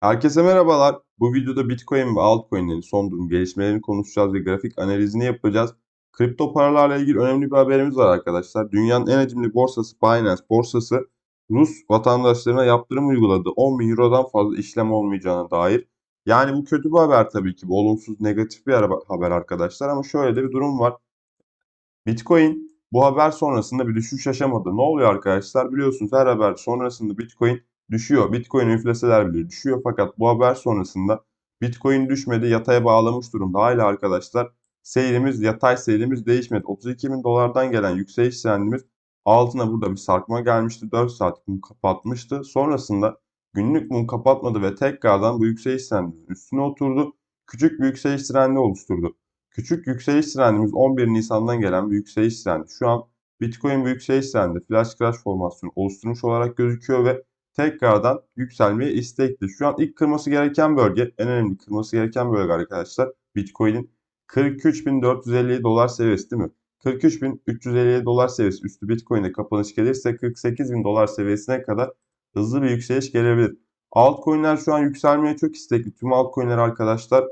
Herkese merhabalar. Bu videoda Bitcoin ve altcoin'lerin son durum gelişmelerini konuşacağız ve grafik analizini yapacağız. Kripto paralarla ilgili önemli bir haberimiz var arkadaşlar. Dünyanın en hacimli borsası Binance borsası Rus vatandaşlarına yaptırım uyguladı. 10 bin Euro'dan fazla işlem olmayacağına dair. Yani bu kötü bir haber tabii ki. Bu olumsuz, negatif bir haber arkadaşlar. Ama şöyle de bir durum var. Bitcoin bu haber sonrasında bir düşüş yaşamadı. Ne oluyor arkadaşlar? Biliyorsunuz her haber sonrasında Bitcoin düşüyor. Bitcoin üfleseler bile düşüyor. Fakat bu haber sonrasında Bitcoin düşmedi. Yataya bağlamış durumda. Hala arkadaşlar seyrimiz, yatay seyrimiz değişmedi. 32 bin dolardan gelen yükseliş trendimiz altına burada bir sarkma gelmişti. 4 saat mum kapatmıştı. Sonrasında günlük mum kapatmadı ve tekrardan bu yükseliş trendimizin üstüne oturdu. Küçük bir yükseliş trendi oluşturdu. Küçük yükseliş trendimiz 11 Nisan'dan gelen bir yükseliş trendi. Şu an Bitcoin bu yükseliş trendi flash crash formasyonu oluşturmuş olarak gözüküyor ve tekrardan yükselmeye istekli. Şu an ilk kırması gereken bölge, en önemli kırması gereken bölge arkadaşlar. Bitcoin'in 43.457 dolar seviyesi değil mi? 43.357 dolar seviyesi üstü Bitcoin'de kapanış gelirse 48.000 dolar seviyesine kadar hızlı bir yükseliş gelebilir. Altcoin'ler şu an yükselmeye çok istekli. Tüm altcoin'ler arkadaşlar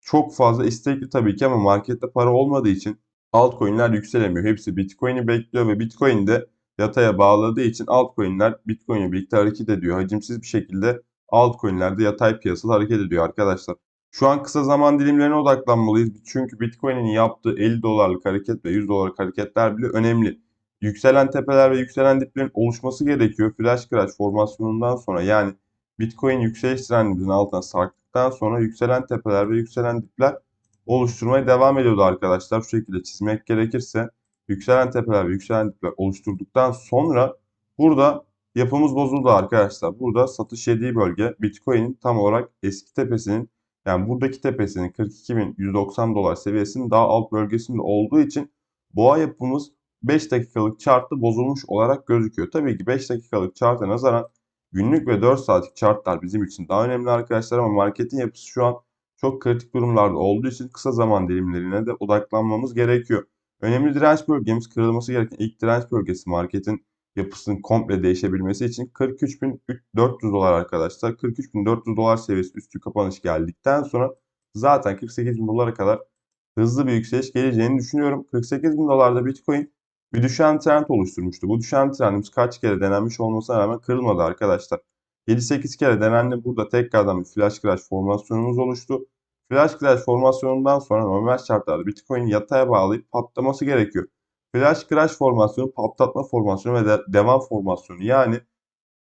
çok fazla istekli tabii ki ama markette para olmadığı için altcoin'ler yükselemiyor. Hepsi Bitcoin'i bekliyor ve Bitcoin de yataya bağladığı için altcoin'ler Bitcoin'le birlikte hareket ediyor. Hacimsiz bir şekilde altcoin'ler de yatay piyasada hareket ediyor arkadaşlar. Şu an kısa zaman dilimlerine odaklanmalıyız. Çünkü Bitcoin'in yaptığı 50 dolarlık hareket ve 100 dolarlık hareketler bile önemli. Yükselen tepeler ve yükselen diplerin oluşması gerekiyor. Flash crash formasyonundan sonra yani Bitcoin yükseliş trendimizin altına sarktıktan sonra yükselen tepeler ve yükselen dipler oluşturmaya devam ediyordu arkadaşlar. Şu şekilde çizmek gerekirse yükselen tepeler ve yükselen dipler oluşturduktan sonra burada yapımız bozuldu arkadaşlar. Burada satış yediği bölge Bitcoin'in tam olarak eski tepesinin yani buradaki tepesinin 42.190 dolar seviyesinin daha alt bölgesinde olduğu için boğa yapımız 5 dakikalık chartta bozulmuş olarak gözüküyor. Tabii ki 5 dakikalık charta nazaran günlük ve 4 saatlik chartlar bizim için daha önemli arkadaşlar ama marketin yapısı şu an çok kritik durumlarda olduğu için kısa zaman dilimlerine de odaklanmamız gerekiyor. Önemli direnç bölgemiz kırılması gereken ilk direnç bölgesi marketin yapısının komple değişebilmesi için 43.400 dolar arkadaşlar. 43.400 dolar seviyesi üstü kapanış geldikten sonra zaten 48.000 dolara kadar hızlı bir yükseliş geleceğini düşünüyorum. 48.000 dolarda Bitcoin bir düşen trend oluşturmuştu. Bu düşen trendimiz kaç kere denenmiş olmasına rağmen kırılmadı arkadaşlar. 7-8 kere denendi. Burada tekrardan bir flash crash formasyonumuz oluştu. Flash crash formasyonundan sonra normal şartlarda Bitcoin yataya bağlayıp patlaması gerekiyor. Flash crash formasyonu, patlatma formasyonu ve de devam formasyonu. Yani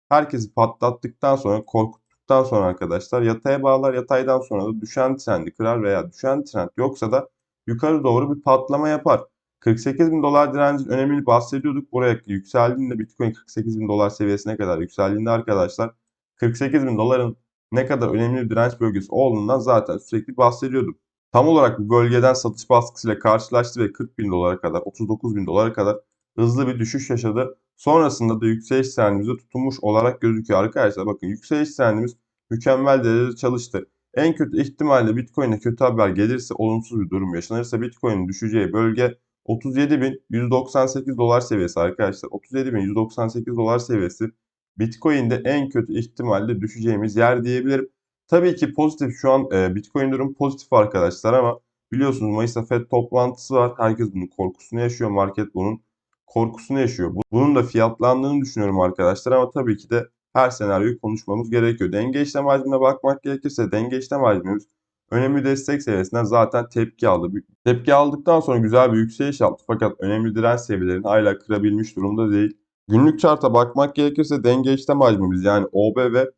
herkesi patlattıktan sonra, korkuttuktan sonra arkadaşlar yataya bağlar. Yataydan sonra da düşen trendi kırar veya düşen trend yoksa da yukarı doğru bir patlama yapar. 48 bin dolar direncin önemini bahsediyorduk. Buraya yükseldiğinde Bitcoin 48 bin dolar seviyesine kadar yükseldiğinde arkadaşlar 48 bin doların ne kadar önemli bir direnç bölgesi olduğundan zaten sürekli bahsediyorduk. Tam olarak bu bölgeden satış baskısıyla karşılaştı ve 40 bin dolara kadar 39 bin dolara kadar hızlı bir düşüş yaşadı. Sonrasında da yükseliş trendimize tutunmuş olarak gözüküyor arkadaşlar. Bakın yükseliş trendimiz mükemmel derecede çalıştı. En kötü ihtimalle Bitcoin'e kötü haber gelirse olumsuz bir durum yaşanırsa Bitcoin'in düşeceği bölge 37.198 dolar seviyesi arkadaşlar. 37.198 dolar seviyesi Bitcoin'de en kötü ihtimalle düşeceğimiz yer diyebilirim. Tabii ki pozitif şu an e, Bitcoin durum pozitif arkadaşlar ama biliyorsunuz Mayıs'ta FED toplantısı var. Herkes bunun korkusunu yaşıyor. Market bunun korkusunu yaşıyor. Bunun da fiyatlandığını düşünüyorum arkadaşlar ama tabii ki de her senaryoyu konuşmamız gerekiyor. Denge işlem hacmine bakmak gerekirse denge işlem hacmimiz önemli destek seviyesinden zaten tepki aldı. Tepki aldıktan sonra güzel bir yükseliş yaptı fakat önemli direnç seviyelerini hala kırabilmiş durumda değil. Günlük charta bakmak gerekirse denge işlem hacmimiz yani OB ve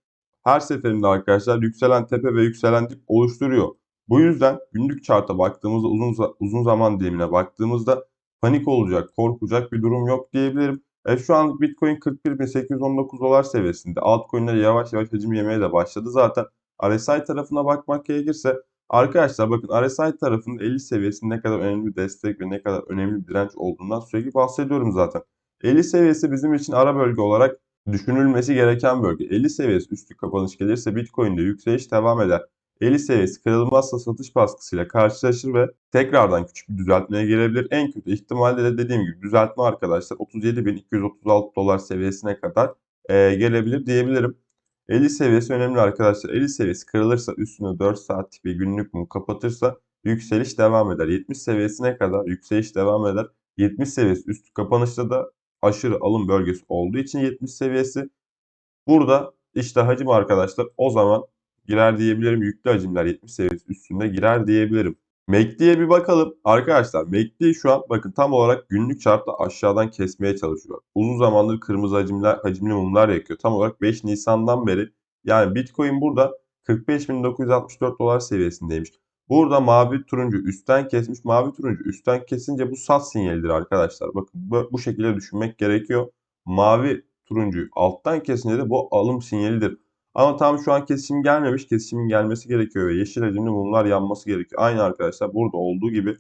her seferinde arkadaşlar yükselen tepe ve yükselen dip oluşturuyor. Bu yüzden günlük charta baktığımızda uzun uzun zaman dilimine baktığımızda panik olacak, korkacak bir durum yok diyebilirim. E, şu an Bitcoin 41.819 dolar seviyesinde. Altcoin'ler yavaş yavaş hacim yemeye de başladı. Zaten RSI tarafına bakmak gerekirse arkadaşlar bakın RSI tarafının 50 seviyesinin ne kadar önemli bir destek ve ne kadar önemli bir direnç olduğundan sürekli bahsediyorum zaten. 50 seviyesi bizim için ara bölge olarak düşünülmesi gereken bölge. 50 seviyesi üstü kapanış gelirse Bitcoin'de yükseliş devam eder. 50 seviyesi kırılmazsa satış baskısıyla karşılaşır ve tekrardan küçük bir düzeltmeye gelebilir. En kötü ihtimalle de dediğim gibi düzeltme arkadaşlar 37.236 dolar seviyesine kadar e, gelebilir diyebilirim. 50 seviyesi önemli arkadaşlar. 50 seviyesi kırılırsa üstüne 4 saatlik bir günlük mum kapatırsa yükseliş devam eder. 70 seviyesine kadar yükseliş devam eder. 70 seviyesi üstü kapanışta da aşırı alım bölgesi olduğu için 70 seviyesi. Burada işte hacim arkadaşlar o zaman girer diyebilirim. Yüklü hacimler 70 seviyesi üstünde girer diyebilirim. MACD'ye bir bakalım. Arkadaşlar MACD şu an bakın tam olarak günlük chartta aşağıdan kesmeye çalışıyor. Uzun zamandır kırmızı hacimler, hacimli mumlar yakıyor. Tam olarak 5 Nisan'dan beri yani Bitcoin burada 45.964 dolar seviyesindeymiş. Burada mavi turuncu üstten kesmiş. Mavi turuncu üstten kesince bu sat sinyalidir arkadaşlar. Bakın bu, şekilde düşünmek gerekiyor. Mavi turuncuyu alttan kesince de bu alım sinyalidir. Ama tam şu an kesişim gelmemiş. Kesişimin gelmesi gerekiyor ve yeşil hacimli mumlar yanması gerekiyor. Aynı arkadaşlar burada olduğu gibi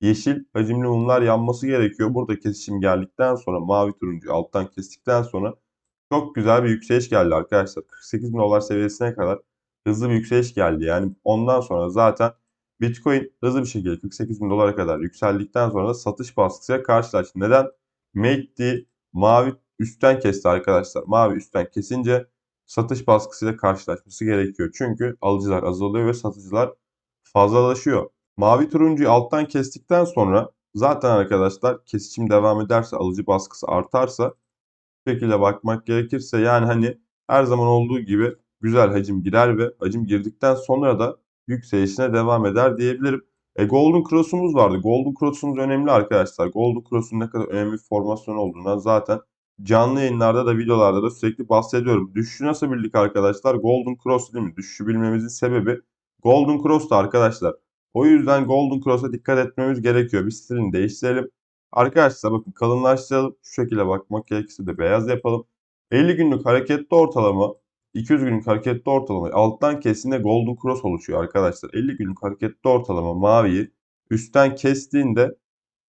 yeşil hacimli mumlar yanması gerekiyor. Burada kesişim geldikten sonra mavi turuncu alttan kestikten sonra çok güzel bir yükseliş geldi arkadaşlar. 48 bin dolar seviyesine kadar hızlı bir yükseliş geldi. Yani ondan sonra zaten Bitcoin hızlı bir şekilde 48 bin dolara kadar yükseldikten sonra da satış baskısıyla karşılaştı. Neden? MACD mavi üstten kesti arkadaşlar. Mavi üstten kesince satış baskısıyla karşılaşması gerekiyor. Çünkü alıcılar azalıyor ve satıcılar fazlalaşıyor. Mavi turuncuyu alttan kestikten sonra zaten arkadaşlar kesişim devam ederse alıcı baskısı artarsa bu şekilde bakmak gerekirse yani hani her zaman olduğu gibi güzel hacim girer ve hacim girdikten sonra da yükselişine devam eder diyebilirim. E, Golden Cross'umuz vardı. Golden Cross'umuz önemli arkadaşlar. Golden Cross'un ne kadar önemli bir formasyon olduğundan zaten canlı yayınlarda da videolarda da sürekli bahsediyorum. Düşüşü nasıl bildik arkadaşlar? Golden Cross değil mi? Düşüşü bilmemizin sebebi Golden Cross'tu arkadaşlar. O yüzden Golden Cross'a dikkat etmemiz gerekiyor. Bir stilini değiştirelim. Arkadaşlar bakın kalınlaştıralım. Şu şekilde bakmak gerekirse de beyaz yapalım. 50 günlük hareketli ortalama 200 günlük hareketli ortalama alttan kesince Golden Cross oluşuyor arkadaşlar. 50 günlük hareketli ortalama maviyi üstten kestiğinde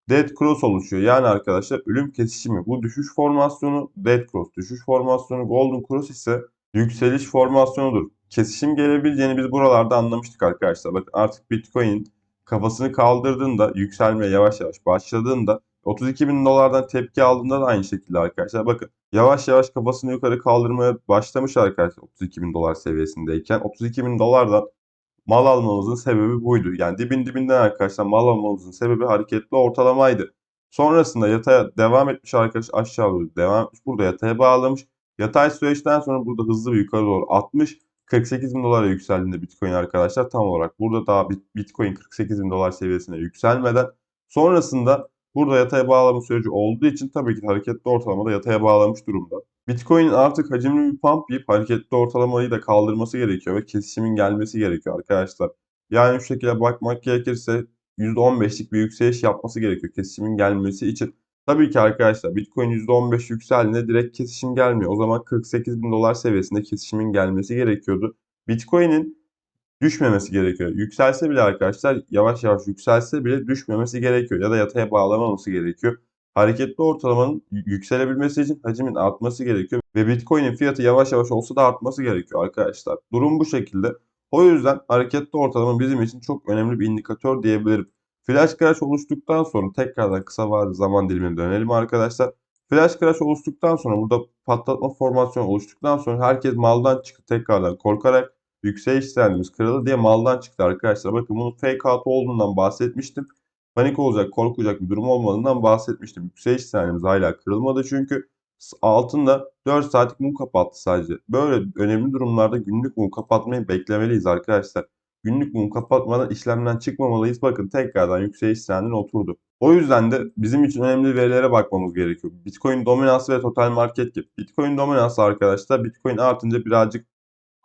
Dead Cross oluşuyor. Yani arkadaşlar ölüm kesişimi. Bu düşüş formasyonu Dead Cross. Düşüş formasyonu Golden Cross ise yükseliş formasyonudur. Kesişim gelebileceğini biz buralarda anlamıştık arkadaşlar. Bakın artık Bitcoin kafasını kaldırdığında yükselmeye yavaş yavaş başladığında 32 bin dolardan tepki aldığında da aynı şekilde arkadaşlar. Bakın yavaş yavaş kafasını yukarı kaldırmaya başlamış arkadaşlar 32 bin dolar seviyesindeyken. 32 bin dolardan mal almamızın sebebi buydu. Yani dibin dibinden arkadaşlar mal almamızın sebebi hareketli ortalamaydı. Sonrasında yataya devam etmiş arkadaş aşağı doğru devam etmiş. Burada yataya bağlamış. Yatay süreçten sonra burada hızlı bir yukarı doğru atmış. 48 bin dolara yükseldiğinde Bitcoin arkadaşlar tam olarak burada daha Bitcoin 48 bin dolar seviyesine yükselmeden sonrasında burada yataya bağlama süreci olduğu için tabii ki hareketli ortalamada yataya bağlamış durumda. Bitcoin'in artık hacimli bir pump yiyip hareketli ortalamayı da kaldırması gerekiyor ve kesişimin gelmesi gerekiyor arkadaşlar. Yani şu şekilde bakmak gerekirse %15'lik bir yükseliş yapması gerekiyor kesişimin gelmesi için. Tabii ki arkadaşlar Bitcoin %15 yükseldiğinde direkt kesişim gelmiyor. O zaman 48 bin dolar seviyesinde kesişimin gelmesi gerekiyordu. Bitcoin'in düşmemesi gerekiyor. Yükselse bile arkadaşlar yavaş yavaş yükselse bile düşmemesi gerekiyor. Ya da yataya bağlamaması gerekiyor. Hareketli ortalamanın yükselebilmesi için hacimin artması gerekiyor. Ve Bitcoin'in fiyatı yavaş yavaş olsa da artması gerekiyor arkadaşlar. Durum bu şekilde. O yüzden hareketli ortalama bizim için çok önemli bir indikatör diyebilirim. Flash crash oluştuktan sonra tekrardan kısa vadeli zaman dilimine dönelim arkadaşlar. Flash crash oluştuktan sonra burada patlatma formasyonu oluştuktan sonra herkes maldan çıktı tekrardan korkarak yükseliş trendimiz kırıldı diye maldan çıktı arkadaşlar. Bakın bunun fake out olduğundan bahsetmiştim. Panik olacak, korkacak bir durum olmadığından bahsetmiştim. Yükseliş trendimiz hala kırılmadı çünkü altında 4 saatlik mum kapattı sadece. Böyle önemli durumlarda günlük mum kapatmayı beklemeliyiz arkadaşlar. Günlük mum kapatmadan işlemden çıkmamalıyız. Bakın tekrardan yükseliş trendine oturdu. O yüzden de bizim için önemli verilere bakmamız gerekiyor. Bitcoin dominansı ve total market cap. Bitcoin dominansı arkadaşlar Bitcoin artınca birazcık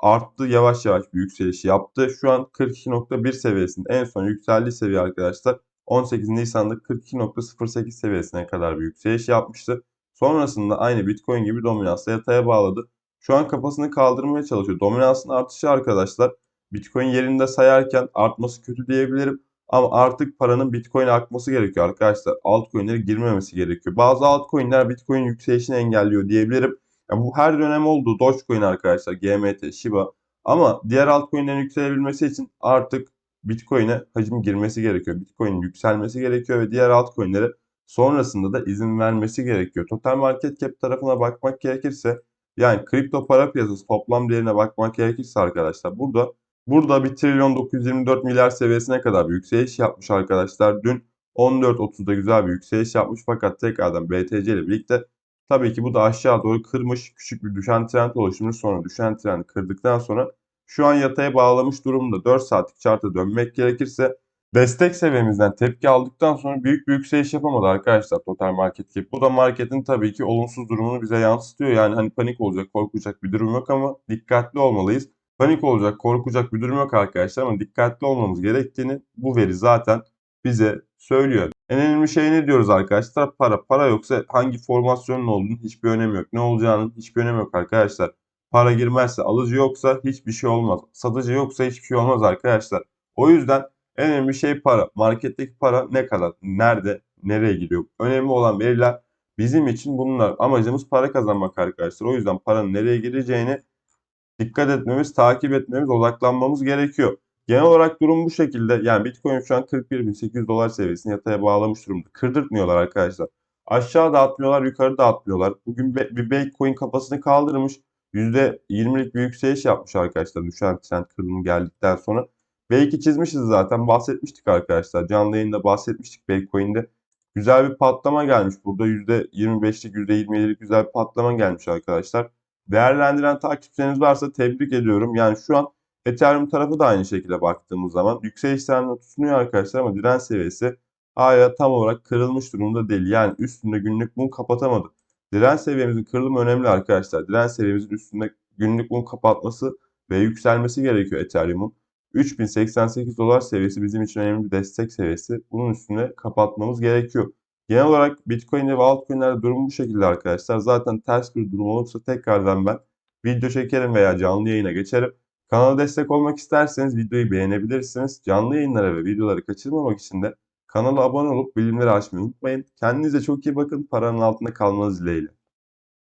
arttı. Yavaş yavaş bir yükseliş yaptı. Şu an 42.1 seviyesinde. En son yükseldiği seviye arkadaşlar 18 Nisan'da 42.08 seviyesine kadar bir yükseliş yapmıştı. Sonrasında aynı Bitcoin gibi dominansla yataya bağladı. Şu an kafasını kaldırmaya çalışıyor. Dominansın artışı arkadaşlar Bitcoin yerinde sayarken artması kötü diyebilirim. Ama artık paranın Bitcoin'e akması gerekiyor arkadaşlar. Altcoin'lere girmemesi gerekiyor. Bazı altcoin'ler Bitcoin yükselişini engelliyor diyebilirim. Yani bu her dönem oldu. Dogecoin arkadaşlar, GMT, Shiba. Ama diğer altcoin'lerin yükselebilmesi için artık Bitcoin'e hacim girmesi gerekiyor. Bitcoin'in yükselmesi gerekiyor ve diğer altcoin'lere sonrasında da izin vermesi gerekiyor. Total market cap tarafına bakmak gerekirse Yani kripto para piyasası toplam değerine bakmak gerekirse arkadaşlar burada burada 1 trilyon 924 milyar seviyesine kadar bir yükseliş yapmış arkadaşlar. Dün 14.30'da güzel bir yükseliş yapmış fakat tekrardan BTC ile birlikte tabii ki bu da aşağı doğru kırmış. Küçük bir düşen trend oluşturmuş. Sonra düşen trendi kırdıktan sonra şu an yataya bağlamış durumda. 4 saatlik charta dönmek gerekirse destek seviyemizden tepki aldıktan sonra büyük bir yükseliş yapamadı arkadaşlar total market cap. Bu da marketin tabii ki olumsuz durumunu bize yansıtıyor. Yani hani panik olacak, korkacak bir durum yok ama dikkatli olmalıyız. Panik olacak, korkacak bir durum yok arkadaşlar ama dikkatli olmamız gerektiğini bu veri zaten bize söylüyor. En önemli şey ne diyoruz arkadaşlar? Para. Para yoksa hangi formasyonun olduğunu hiçbir önemi yok. Ne olacağının hiçbir önemi yok arkadaşlar. Para girmezse alıcı yoksa hiçbir şey olmaz. Satıcı yoksa hiçbir şey olmaz arkadaşlar. O yüzden en önemli şey para. Marketteki para ne kadar, nerede, nereye gidiyor? Önemli olan veriler bizim için bunlar. Amacımız para kazanmak arkadaşlar. O yüzden paranın nereye gireceğini dikkat etmemiz, takip etmemiz, odaklanmamız gerekiyor. Genel olarak durum bu şekilde. Yani Bitcoin şu an 41.800 dolar seviyesini yataya bağlamış durumda. Kırdırtmıyorlar arkadaşlar. Aşağı da atmıyorlar, yukarı da atmıyorlar. Bugün bir Bitcoin kafasını kaldırmış. %20'lik bir yükseliş yapmış arkadaşlar. Düşen trend kırılımı geldikten sonra. Belki çizmişiz zaten. Bahsetmiştik arkadaşlar. Canlı yayında bahsetmiştik Bitcoin'de. Güzel bir patlama gelmiş. Burada %25'lik, %27'lik güzel bir patlama gelmiş arkadaşlar. Değerlendiren takipçileriniz varsa tebrik ediyorum. Yani şu an Ethereum tarafı da aynı şekilde baktığımız zaman yükseliş trendine tutunuyor arkadaşlar ama direnç seviyesi hala tam olarak kırılmış durumda değil. Yani üstünde günlük mum kapatamadı. Direnç seviyemizin kırılımı önemli arkadaşlar. Direnç seviyemizin üstünde günlük mum kapatması ve yükselmesi gerekiyor Ethereum'un. 3088 dolar seviyesi bizim için önemli bir destek seviyesi. Bunun üstüne kapatmamız gerekiyor. Genel olarak Bitcoin'de ve altcoin'lerde durum bu şekilde arkadaşlar. Zaten ters bir durum olursa tekrardan ben video çekerim veya canlı yayına geçerim. Kanala destek olmak isterseniz videoyu beğenebilirsiniz. Canlı yayınlara ve videoları kaçırmamak için de kanala abone olup bildirimleri açmayı unutmayın. Kendinize çok iyi bakın. Paranın altında kalmanız dileğiyle.